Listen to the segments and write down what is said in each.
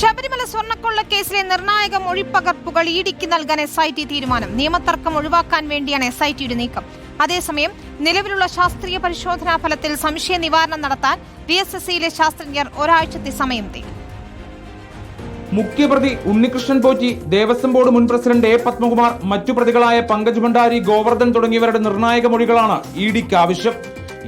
ശബരിമല സ്വർണക്കൊള്ള കേസിലെ നിർണായക മൊഴിപ്പകർപ്പുകൾ ഇടിക്ക് നൽകാൻ എസ് ഐ ടി തീരുമാനം. നിയമതർക്കം ഒഴിവാക്കാൻ വേണ്ടിയാണ് എസ് ഐ ടിയുടെ നീക്കം. അതേസമയം നിലവിലുള്ള ശാസ്ത്രീയ പരിശോധനാ ഫലത്തിൽ സംശയ നിവാരണം നടത്താൻ വി എസ് എസ് സിയിലെ ശാസ്ത്രജ്ഞർ ഒരാഴ്ചത്തെ സമയം തേടി. മുഖ്യപ്രതി ഉണ്ണികൃഷ്ണൻ പോറ്റി ദേവസ്വം ബോർഡ് മുൻ പ്രസിഡന്റ് എ പത്മകുമാർ മറ്റു പ്രതികളായ പങ്കജ് ഭണ്ഡാരി ഗോവർദ്ധൻ തുടങ്ങിയവരുടെ നിർണായക മൊഴികളാണ് ഇ ഡിക്ക് ആവശ്യം.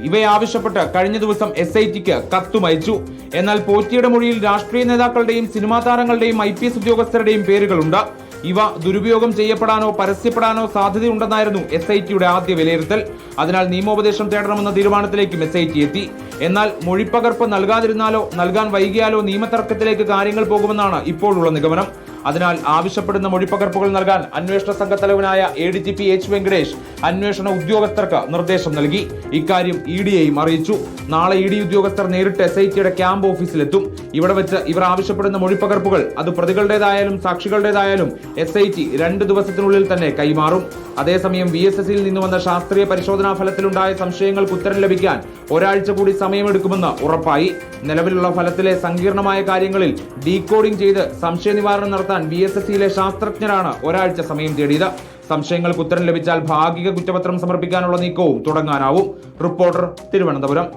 ഇവയെ ആവശ്യപ്പെട്ട് കഴിഞ്ഞ ദിവസം എസ് ഐ ടിക്ക് കത്തുമയച്ചു എന്നാൽ പോറ്റിയുടെ മൊഴിയിൽ രാഷ്ട്രീയ നേതാക്കളുടെയും സിനിമാ താരങ്ങളുടെയും ഐ പി എസ് ഉദ്യോഗസ്ഥരുടെയും പേരുകളുണ്ട്. ഇവ ദുരുപയോഗം ചെയ്യപ്പെടാനോ പരസ്യപ്പെടാനോ സാധ്യതയുണ്ടെന്നായിരുന്നു എസ് ഐ ടിയുടെ ആദ്യ വിലയിരുത്തൽ. അതിനാൽ നിയമോപദേശം തേടണമെന്ന തീരുമാനത്തിലേക്കും എസ് ഐ ടി എത്തി. എന്നാൽ മൊഴിപ്പകർപ്പ് നൽകാതിരുന്നാലോ നൽകാൻ വൈകിയാലോ നിയമതർക്കത്തിലേക്ക് കാര്യങ്ങൾ പോകുമെന്നാണ് ഇപ്പോഴുള്ള നിഗമനം. അതിനാൽ ആവശ്യപ്പെടുന്ന മൊഴിപ്പകർപ്പുകൾ നൽകാൻ അന്വേഷണ സംഘത്തലവനായ A D G P H Venkatesh അന്വേഷണ ഉദ്യോഗസ്ഥർക്ക് നിർദ്ദേശം നൽകി. ഇക്കാര്യം ഇ ഡിയെയും അറിയിച്ചു. നാളെ ഇ ഡി ഉദ്യോഗസ്ഥർ നേരിട്ട് എസ് ഐ ടിയുടെ ക്യാമ്പ് ഓഫീസിലെത്തും. ഇവിടെ വെച്ച് ഇവർ ആവശ്യപ്പെടുന്ന മൊഴിപ്പകർപ്പുകൾ അത് പ്രതികളുടേതായാലും സാക്ഷികളുടേതായാലും എസ് ഐ ടി രണ്ട് ദിവസത്തിനുള്ളിൽ തന്നെ കൈമാറും. അതേസമയം വി എസ് എസിൽ നിന്ന് വന്ന ശാസ്ത്രീയ പരിശോധനാ ഫലത്തിലുണ്ടായ സംശയങ്ങൾക്ക് ഉത്തരം ലഭിക്കാൻ ഒരാഴ്ച കൂടി സമയമെടുക്കുമെന്ന് ഉറപ്പായി. നിലവിലുള്ള ഫലത്തിലെ സങ്കീർണമായ കാര്യങ്ങളിൽ ഡീകോഡിംഗ് ചെയ്ത് സംശയ നിവാരണം നടത്താൻ ബി എസ് എസ് സിയിലെ ശാസ്ത്രജ്ഞരാണ് ഒരാഴ്ച സമയം തേടിയത്. സംശയങ്ങൾക്ക് ഉത്തരം ലഭിച്ചാൽ ഭാഗിക കുറ്റപത്രം സമർപ്പിക്കാനുള്ള നീക്കവും തുടങ്ങാനാവും. റിപ്പോർട്ടർ തിരുവനന്തപുരം.